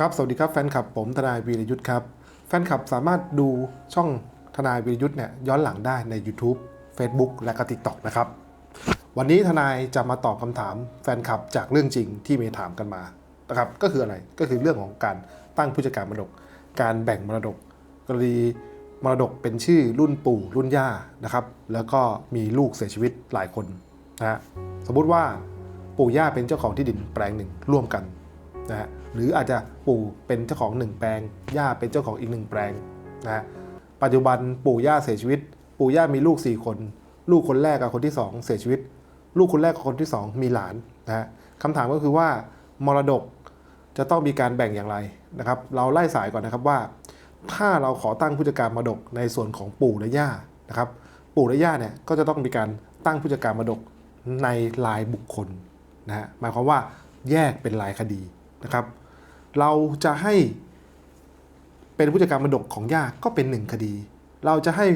ครับ สวัสดีครับแฟนคลับผมทนายวีรยุทธ์ครับ แฟนคลับสามารถดูช่องทนายวีรยุทธ์เนี่ยย้อนหลังได้ใน YouTube Facebook และก็ TikTok นะครับ วันนี้ทนายจะมาตอบคำถามแฟนคลับจากเรื่องจริงที่มีถามกันมานะครับก็คืออะไรก็คือเรื่องของการตั้งผู้จัดการมรดก การแบ่งมรดก กรณีมรดกเป็นชื่อรุ่นปู่รุ่นย่านะครับ แล้วก็มีลูกเสียชีวิตหลายคนนะฮะสมมุติว่าปู่ย่าเป็นเจ้าของที่ดินแปลงหนึ่งร่วมกัน นะฮะหรืออาจจะปู่เป็นเจ้าของหนึ่งแปลง ย่าเป็นเจ้าของอีกหนึ่งแปลงนะฮะปัจจุบันปู่ย่าเสียชีวิต ปู่ย่ามีลูก 4 คน ลูกคนแรกกับคนที่ 2 เสียชีวิต ลูกคนแรกกับคนที่ 2 มีหลานนะฮะคำถามก็คือว่ามรดกจะต้องมีการแบ่งอย่างไรนะครับ เราไล่สายก่อนนะครับว่า ถ้าเราขอตั้งผู้จัดการมรดกในส่วนของปู่และย่านะครับ ปู่และย่าเนี่ยก็จะต้องมีการตั้งผู้จัดการมรดกในรายบุคคลนะฮะหมายความว่าแยกเป็นรายคดี นะครับ เราจะให้เป็นผู้จัดการมรดกของย่าก็เป็นหนึ่งคดี เราจะให้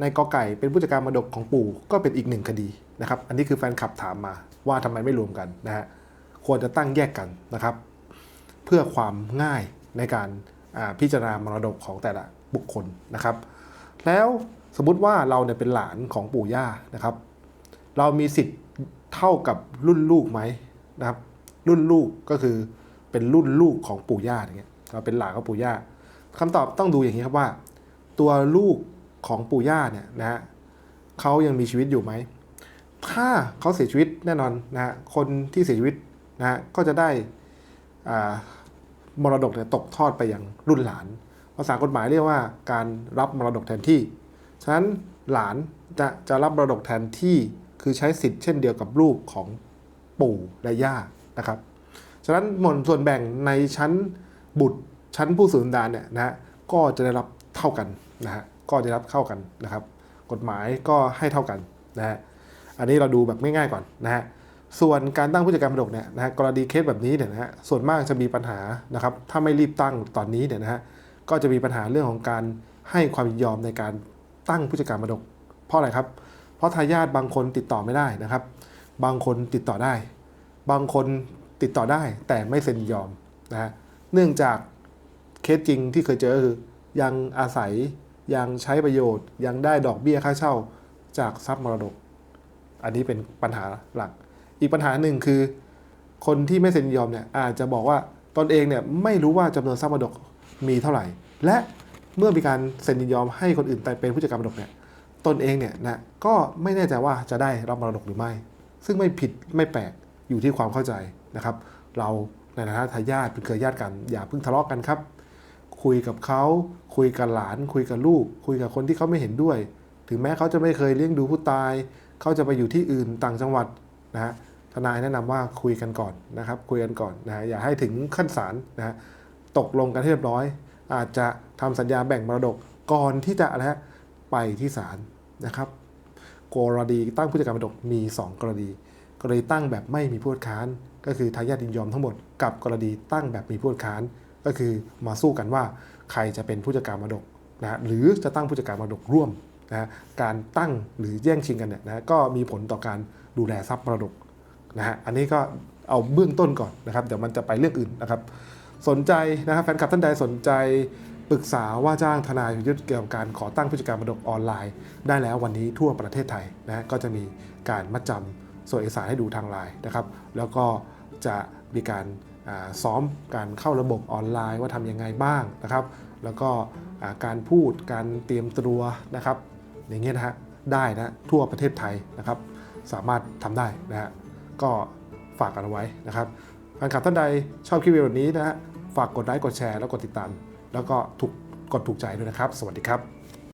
ในกอไก่เป็นผู้จัดการมรดกของปู่ก็เป็นอีกหนึ่งคดีนะครับ อันนี้คือแฟนคลับถามมาว่าทำไมไม่รวมกันนะฮะควรจะตั้งแยกกันนะครับ เพื่อความง่ายในการพิจารณามรดกของแต่ละบุคคลนะครับ แล้วสมมติว่าเราเนี่ยเป็นหลานของปู่ย่านะครับ เรามีสิทธิ์เท่ากับรุ่นลูกไหมนะครับ รุ่นลูกก็คือ เป็นรุ่นลูกของปู่ย่าอย่างเงี้ยเราเป็นหลานของปู่ย่าคำตอบต้องดูอย่างนี้ครับว่า ตัวลูกของปู่ย่าเนี่ยนะฮะเขายังมีชีวิตอยู่ไหมถ้าเขาเสียชีวิตแน่นอนนะฮะคนที่เสียชีวิตนะฮะก็จะได้อ่ามรดกเนี่ยตกทอดไปยังรุ่นหลาน ภาษากฎหมายเรียกว่าการรับมรดกแทนที่ ฉะนั้นหลานจะจะรับมรดกแทนที่คือใช้สิทธิ์เช่นเดียวกับลูกของปู่และย่านะครับ ฉะนั้นหมวลส่วนแบ่งในชั้นบุตรชั้นผู้สูญดานเนี่ยนะฮะก็จะได้รับเท่ากันนะฮะก็จะได้รับเท่ากันนะครับ กฎหมายก็ให้เท่ากันนะฮะอันนี้เราดูแบบง่ายๆก่อนนะฮะส่วนการตั้งผู้จัดการมรดกเนี่ยนะฮะกรณีเคสแบบนี้เนี่ยนะฮะส่วนมากจะมีปัญหานะครับ ถ้าไม่รีบตั้งตอนนี้เนี่ยนะฮะก็จะมีปัญหาเรื่องของการให้ความยินยอมในการตั้งผู้จัดการมรดก เพราะอะไรครับ เพราะทายาทบางคนติดต่อไม่ได้นะครับ บางคนติดต่อได้ บางคน ติดต่อได้แต่ไม่เซ็นยอมนะฮะเนื่องจากเคสจริงที่เคยเจอคือ ยังอาศัยยังใช้ประโยชน์ ยังได้ดอกเบี้ยค่าเช่าจากทรัพย์มรดก อันนี้เป็นปัญหาหลัก อีกปัญหาหนึ่งคือ คนที่ไม่เซ็นยอมเนี่ยอาจจะบอกว่าตนเองเนี่ยไม่รู้ว่าจำนวนทรัพย์มรดกมีเท่าไหร่ และเมื่อมีการเซ็นยินยอมให้คนอื่นแต่เป็นผู้จัดการมรดกเนี่ยตนเองเนี่ยนะก็ไม่แน่ใจว่าจะได้รับมรดกหรือไม่ ซึ่งไม่ผิดไม่แปลกอยู่ที่ความเข้าใจ นะครับ เราในฐานะทายาทเป็นเครือญาติกัน อย่าเพิ่งทะเลาะกันครับ คุยกับเขาคุยกับหลาน คุยกับลูก คุยกับคนที่เขาไม่เห็นด้วย ถึงแม้เขาจะไม่เคยเลี้ยงดูผู้ตาย เขาจะไปอยู่ที่อื่นต่างจังหวัดนะฮะทนายแนะนำว่าคุยกันก่อนนะครับ คุยกันก่อนนะฮะอย่าให้ถึงขั้นศาลนะฮะตกลงกันให้เรียบร้อย อาจจะทำสัญญาแบ่งมรดกก่อนที่จะอะไรฮะไปที่ศาลนะครับกรณีตั้งผู้จัดการมรดกมี 2 กรณี กรณีตั้งแบบไม่มีผู้คัดค้าน ก็คือทายาทยินยอมทั้งหมดกับกรณีตั้งแบบมีผู้คัดค้าน ก็คือมาสู้กันว่าใครจะเป็นผู้จัดการมรดกนะฮะหรือจะตั้งผู้จัดการมรดกร่วมนะการตั้งหรือแย่งชิงกันเนี่ยนะฮะก็มีผลต่อการดูแลทรัพย์มรดกนะฮะอันนี้ก็เอาเบื้องต้นก่อนนะครับเดี๋ยวมันจะไปเรื่องอื่นนะครับ สนใจนะครับแฟนคลับท่านใดสนใจปรึกษาว่าจ้างทนายยุทธเกี่ยวกับการขอตั้งผู้จัดการมรดกออนไลน์ ได้แล้ววันนี้ทั่วประเทศไทยนะก็จะมีการมัดจำ ส่วนเอกสารให้ดูทางไลน์นะครับ แล้วก็จะมีการซ้อมการเข้าระบบออนไลน์ว่าทำยังไงบ้างนะครับ แล้วก็การพูดการเตรียมตัวนะครับ อย่างเงี้ยนะฮะได้นะทั่วประเทศไทยนะครับ สามารถทำได้นะฮะก็ฝากกันเอาไว้นะครับแฟนคลับท่านใดชอบคลิปวิดีโอนี้นะฮะฝากกดไลค์กดแชร์แล้วกดติดตาม แล้วก็ถูกกดถูกใจด้วยนะครับ สวัสดีครับ